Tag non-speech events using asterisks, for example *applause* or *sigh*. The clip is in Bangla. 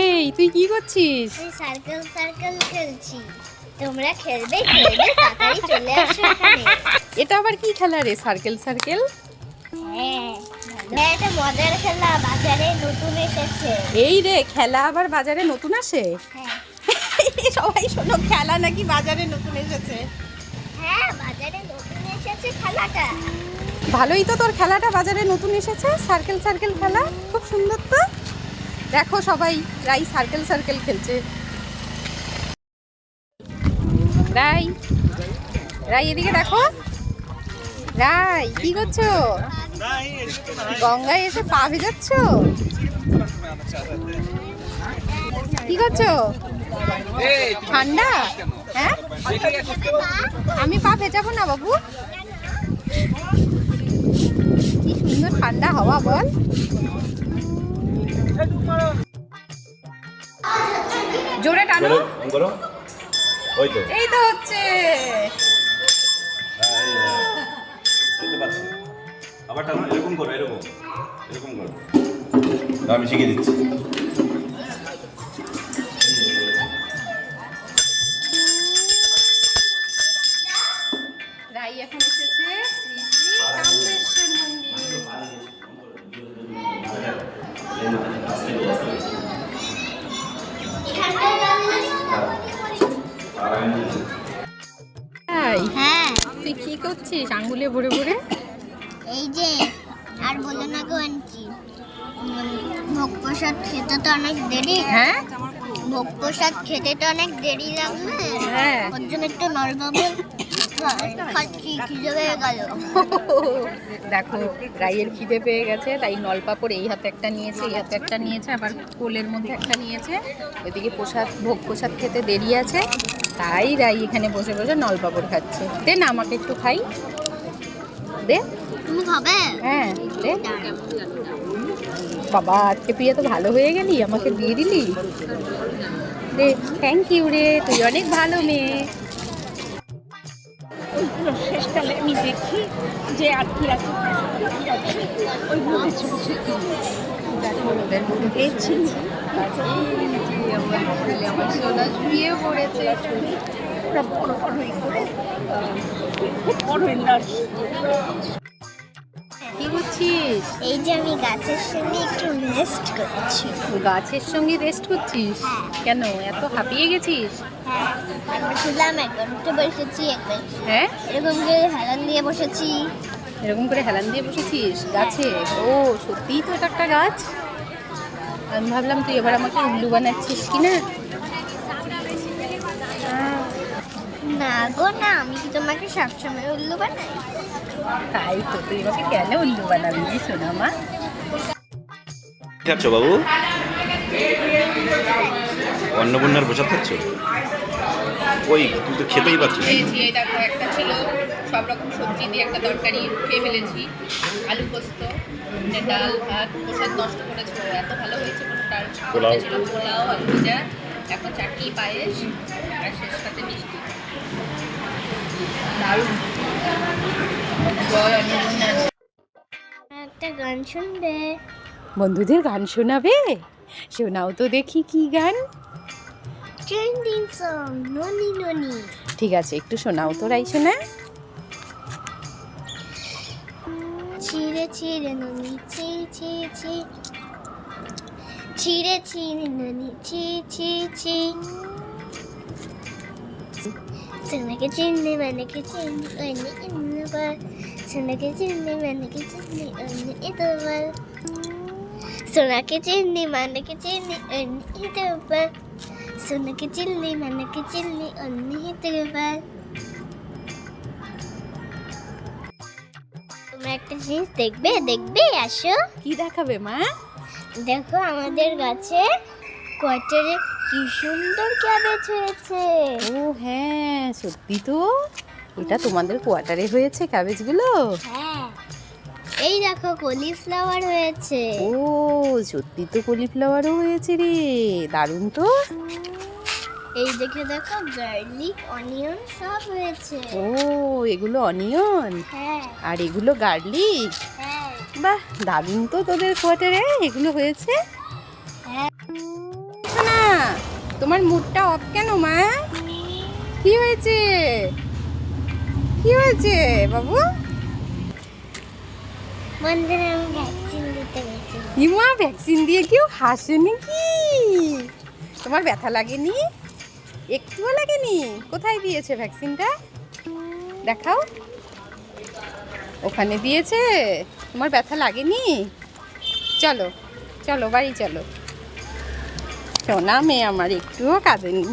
এই তুই কি করছিস? সার্কেল সার্কেল খেলছি। তোমরা খেলবে খেলবে তাড়াতাড়ি চলে আসো এখানে। এটা আবার কি খেলা রে? সার্কেল সার্কেল হ্যাঁ হ্যাঁ, এটা মজার খেলা বাজারে নতুন এসেছে। এই রে খেলা আবার বাজারে নতুন আসে? হ্যাঁ। *laughs* সবাই শোনো খেলা নাকি বাজারে নতুন এসেছে? হ্যাঁ বাজারে নতুন এসেছে খেলাটা। ভালোই তো তোর খেলাটা বাজারে নতুন এসেছে সার্কেল সার্কেল খেলা খুব সুন্দর তো। দেখো সবাই রাই সার্কেল সার্কেল খেলছে। রাই রাই, এদিকে দেখো। রাই, কি করছ? গঙ্গায় এসে পা ভেজাচ্ছ? কি করছ? ঠান্ডা? হ্যাঁ? আমি পা ভেজাবো না বাবু। কি সুন্দর ঠান্ডা হওয়া, বল। জোরে টানো। করো। ওই তো। এই তো হচ্ছে। এই। তো পাচ্ছি আবার টানো এরকম করো এরকম। এরকম করো। আমি শিখিয়ে দিচ্ছি। হ্যাঁ। তুই কি করছিস? আঙ্গুলে ভরে ভরে? এই যে আর বলো না গো ভোগ প্রসাদ খেতে তো অনেক দেরি। হ্যাঁ? ভোগ প্রসাদ খেতে তো অনেক দেরি লাগবে। হ্যাঁ। ওর জন্য একটু নলবাবু খাচ্ছি খিদে গেল। দেখো রাইয়ের খিদে পেয়ে গেছে তাই নলপাপড় এই হাতে একটা নিয়েছে এই হাতে একটা নিয়েছে আবার কোলের মধ্যে একটা নিয়েছে। ওইদিকে প্রসাদ ভোগ প্রসাদ খেতে দেরি আছে। তাই রাই এখানে বসে বসে নলপাপড় খাচ্ছে। দে না আমাকে একটু খাই। দে। তুমি খাবে? হ্যাঁ দে। বাবা আজকে তুই তো ভালো হয়ে গেলি আমাকে দিয়ে দিলি। দে থ্যাংক ইউ রে তুই অনেক ভালো মেয়ে। শেষকালে আমি দেখি যে আর কি আছে। ওই আছে ছোটো ছোটো পেয়েছি আমার সোনা শুয়ে পড়েছে বড় করে বড় নার্স কি করছিস? এই যে আমি গাছের সঙ্গে একটু রেস্ট করছি। গাছের সঙ্গে রেস্ট করছিস? কেন? এত হাঁপিয়ে গেছিস? হ্যাঁ একবার উঠে বসেছি একবার। হ্যাঁ? এরকম করে হেলান দিয়ে বসেছি। এরকম করে হেলান দিয়ে বসেছিস গাছে? ও সত্যিই তো এটা একটা গাছ। আমি ভাবলাম তুই এবার আমাকে উল্লু বানাচ্ছিস কি না? না গো না আমি কি তোমাকে সবসময় উল্লু বানাই? তাই তো তুই আমাকে কেন উল্লু বানাবি শোনা মা খাচ্ছ বাবু অন্নপূর্ণার প্রসাদ খাচ্ছ ওই তুই তো খেতেই। খেয়েছি এই দেখো একটা ছিল। সব রকম সবজি দিয়ে একটা তরকারি খেয়ে ফেলেছি। আলু পোস্ত ডাল ভাত প্রসাদ নষ্ট করেছিল এত ভালো হয়েছে কোনটার? পোলাও। ছিল পোলাও আলু ভাজা এখন চাটনি পায়েস আর শেষ সাথে মিষ্টি। দারুণ। একটা গান শুনবে? বন্ধুদের গান শোনাবে? শোনাও তো দেখি কি গান। ট্রেন্ডিং সং ননি ননি। ঠিক আছে একটু শোনাও তো রাই শোনা। ছিঁড়ে ছিঁড়ে ননি ছি ছি ছি। ছিঁড়ে ছিঁড়ে ননি ছি ছি ছি। সোনাকে চিনলে মানেকে চিনলে অন্য ইন্দুবার সোনাকে চিনলে মানেকে চিনলে অন্য ইন্দুবার সোনাকে চিনলে মানেকে চিনলে অন্য ইন্দুবার সোনাকে চিনলে মানেকে চিনলে অন্য ইন্দুবার তোমরা একটা জিনিস দেখবে দেখবে আসো কি দেখাবে মা দেখো আমাদের গাছে কোয়ার্টারে কি সুন্দর ক্যাবেজ হয়েছে। ও হ্যাঁ সত্যি তো। এটা তোমাদের কোয়ার্টারে হয়েছে ক্যাবেজগুলো? হ্যাঁ এই দেখো কলিফ্লাওয়ার হয়েছে। ও সত্যি তো কলিফ্লাওয়ারও হয়েছে রে দারুণ তো। এই দেখে দেখো গার্লিক অনিয়ন সব হয়েছে। ও এগুলো অনিয়ন? হ্যাঁ। আর এগুলো গার্লিক? হ্যাঁ। বাহ দারুণ তো তোদের কোয়ার্টারে এগুলো হয়েছে? হ্যাঁ। তোমার মুডটা অফ কেন মা? কি হয়েছে? কি হয়েছে বাবু? বন্ধুরা আমি ভ্যাকসিন দিতে গেছি। ইমা ভ্যাকসিন দিয়ে কেউ হাসে নাকি? তোমার ব্যথা লাগেনি? একটুও লাগেনি? কোথায় দিয়েছে ভ্যাকসিনটা দেখাও। ওখানে দিয়েছে। তোমার ব্যথা লাগেনি? চলো চলো বাড়ি চলো। সোনা মেয়ে আমার একটুও কাঁদেনি।